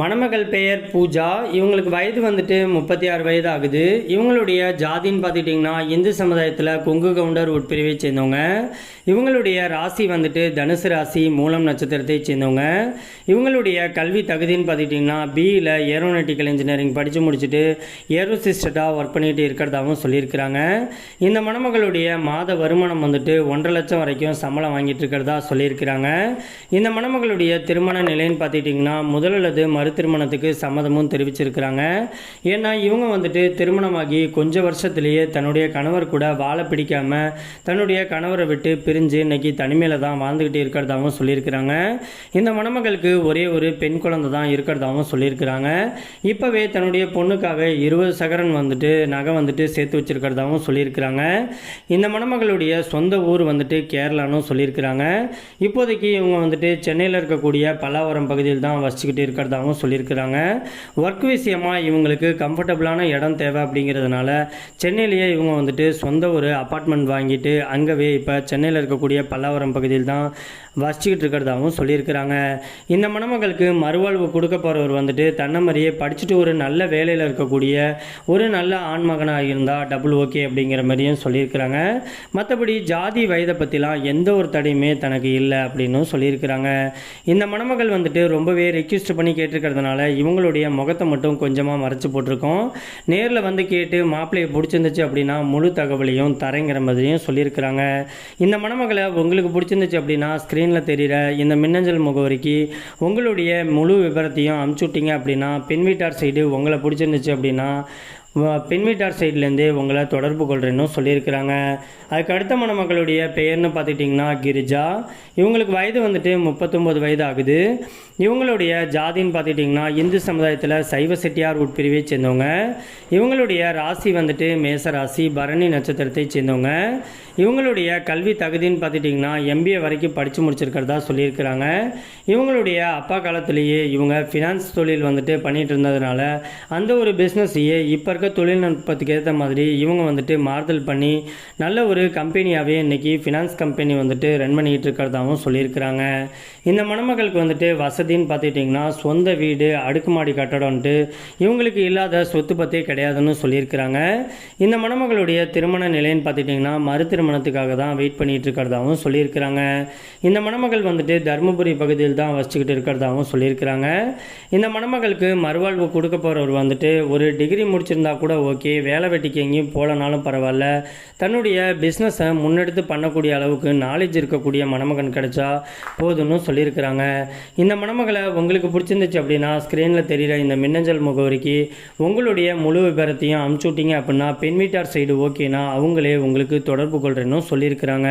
மணமகள் பெயர் பூஜா. இவங்களுக்கு வயது வந்துட்டு முப்பத்தி ஆறு வயது ஆகுது இவங்களுடைய ஜாதின்னு பார்த்துட்டிங்கன்னா இந்து சமுதாயத்தில் கொங்கு கவுண்டர் உட்பிரிவை சேர்ந்தவங்க. இவங்களுடைய ராசி வந்துட்டு தனுசு ராசி மூலம் நட்சத்திரத்தை சேர்ந்தவங்க. இவங்களுடைய கல்வி தகுதின்னு பார்த்துக்கிட்டிங்கன்னா பிஇயில் ஏரோனட்டிக்கல் இன்ஜினியரிங் படித்து முடிச்சுட்டு ஏரோசிஸ்டட்டாக ஒர்க் பண்ணிகிட்டு இருக்கிறதாகவும் சொல்லியிருக்கிறாங்க. இந்த மணமகளுடைய மாத வருமானம் வந்துட்டு ஒன்றரை லட்சம் வரைக்கும் சம்பளம் வாங்கிட்டு இருக்கிறதா சொல்லியிருக்கிறாங்க. இந்த மணமகளுடைய திருமண நிலைன்னு பார்த்துக்கிட்டிங்கன்னா முதல் அல்லது மறு திருமணத்துக்கு சம்மதமும் தெரிவிச்சிருக்கிறாங்க. ஏன்னா இவங்க வந்துட்டு திருமணமாகி கொஞ்ச வருஷத்துலேயே தன்னுடைய கணவர் கூட வாழ பிடிக்காம தன்னுடைய கணவரை விட்டு பிரிஞ்சு இன்னைக்கு தனிமையில் தான் வாழ்ந்துக்கிட்டு இருக்கிறதாகவும் சொல்லியிருக்கிறாங்க. இந்த மணமகளுக்கு ஒரே ஒரு பெண் குழந்தை தான் இருக்கிறதாகவும் சொல்லியிருக்கிறாங்க. இப்போவே தன்னுடைய பொண்ணுக்காக இருபது சகரன் வந்துட்டு நகை வந்துட்டு சேர்த்து வச்சிருக்கிறதாகவும் சொல்லியிருக்கிறாங்க. இந்த மணமகளுடைய சொந்த ஊர் வந்துட்டு கேரளான்னு சொல்லியிருக்கிறாங்க. இப்போதைக்கு இவங்க வந்துட்டு சென்னையில் இருக்கக்கூடிய பல்லாவரம் பகுதியில் தான் வசிச்சுக்கிட்டு இருக்கிறதாகவும் சொல்லியிருக்கிறாங்க. ஒர்க் விஷயமா இவங்களுக்கு கம்ஃபர்டபுளான இடம் தேவை அப்படிங்கிறதுனால சென்னையிலேயே இவங்க வந்துட்டு சொந்த ஒரு அப்பார்ட்மெண்ட் வாங்கிட்டு அங்கவே இப்போ சென்னையில் இருக்கக்கூடிய பல்லாவரம் பகுதியில் தான் வசிச்சுக்கிட்டு இருக்கிறதாகவும் சொல்லியிருக்கிறாங்க. இந்த மணமகளுக்கு மறுவாழ்வு கொடுக்க போகிறவர் வந்துட்டு தன்னை மாதிரியே படிச்சுட்டு ஒரு நல்ல வேலையில் இருக்கக்கூடிய ஒரு நல்ல ஆண்மகனாக இருந்தால் டபுள் ஓகே அப்படிங்கிற மாதிரியும் சொல்லியிருக்கிறாங்க. மற்றபடி ஜாதி வயதை பற்றிலாம் எந்த ஒரு தடையுமே தனக்கு இல்லை அப்படின்னும் சொல்லியிருக்கிறாங்க. இந்த மணமகள் வந்துட்டு ரொம்பவே ரெக்வஸ்ட் பண்ணி கேட்டு இருக்கிறதுனால இவங்களுடைய முகத்தை மட்டும் கொஞ்சமாக மறைச்சு போட்டிருக்கோம். நேரில் வந்து கேட்டு மாப்பிள்ளையை பிடிச்சிருந்துச்சு அப்படின்னா முழு தகவலையும் தரேங்கிற மாதிரியும் சொல்லியிருக்கிறாங்க. இந்த மணமகளை உங்களுக்கு பிடிச்சிருந்துச்சு அப்படின்னா ஸ்க்ரீனில் தெரிகிற இந்த மின்னஞ்சல் முகவரிக்கு உங்களுடைய முழு விவரத்தையும் அமுச்சு விட்டீங்க அப்படின்னா பெண் வீட்டார் சைடு உங்களை பிடிச்சிருந்துச்சு அப்படின்னா வ- பெண் வீட்டார் சைட்லேருந்தே உங்களை தொடர்பு கொள்கிறேன்னு சொல்லியிருக்கிறாங்க. அதுக்கு அடுத்த மணமக்களுடைய பெயர்னு பார்த்துக்கிட்டிங்கன்னா கிரிஜா. இவங்களுக்கு வயது வந்துட்டு முப்பத்தொம்போது வயது ஆகுது இவங்களுடைய ஜாதின்னு பார்த்துக்கிட்டிங்கன்னா இந்து சமுதாயத்தில் சைவ செட்டியார் உட்பிரிவை சேர்ந்தவங்க. இவங்களுடைய ராசி வந்துட்டு மேச ராசி பரணி நட்சத்திரத்தை சேர்ந்தவங்க. இவங்களுடைய கல்வி தகுதின்னு பார்த்துட்டிங்கன்னா எம்பிஏ வரைக்கும் படித்து முடிச்சிருக்கிறதா சொல்லியிருக்கிறாங்க. இவங்களுடைய அப்பா காலத்திலேயே இவங்க ஃபினான்ஸ் தொழில் வந்துட்டு பண்ணிகிட்டு இருந்ததுனால அந்த ஒரு பிஸ்னஸையே இப்போ இருக்க தொழில்நுட்பத்துக்கு ஏற்ற மாதிரி இவங்க வந்துட்டு மாறுதல் பண்ணி நல்ல ஒரு கம்பெனியாகவே இன்றைக்கி ஃபினான்ஸ் கம்பெனி வந்துட்டு ரன் பண்ணிக்கிட்டு இருக்கிறதாகவும் சொல்லியிருக்கிறாங்க. இந்த மணமகளுக்கு வந்துட்டு வசதின்னு பார்த்துட்டிங்கன்னா சொந்த வீடு அடுக்குமாடி கட்டடம்ன்ட்டு இவங்களுக்கு இல்லாத சொத்து பற்றே கிடையாதுன்னு சொல்லியிருக்கிறாங்க. இந்த மணமகளுடைய திருமண நிலைன்னு பார்த்துட்டிங்கன்னா மறு திருமணத்துக்காக தான் வெயிட் பண்ணிட்டு இருக்கிறதாகவும் சொல்லியிருக்கிறாங்க. இந்த மணமகள் வந்துட்டு தருமபுரி பகுதியில் தான் வசிச்சுக்கிட்டு இருக்கிறதாகவும் சொல்லியிருக்கிறாங்க. இந்த மணமகளுக்கு மறுவாழ்வு கொடுக்க போகிறவர் வந்துட்டு ஒரு டிகிரி முடிச்சிருந்தா கூட ஓகே வேலை வெட்டிக்கு எங்கேயும் போகலனாலும் பரவாயில்ல. தன்னுடைய பிஸ்னஸை முன்னெடுத்து பண்ணக்கூடிய அளவுக்கு நாலேஜ் இருக்கக்கூடிய மணமகன் கிடைச்சா போதும்னு சொல்லியிருக்கிறாங்க. இந்த மணமகளை உங்களுக்கு பிடிச்சிருந்துச்சு அப்படின்னா ஸ்க்ரீனில் தெரிகிற இந்த மின்னஞ்சல் முகவரிக்கு உங்களுடைய முழு விவரத்தையும் அமுச்சு விட்டீங்க அப்படின்னா பெண் வீட்டார் சைடு ஓகேனா அவங்களே உங்களுக்கு தொடர்பு கொள்கிறேன்னு சொல்லியிருக்கிறாங்க.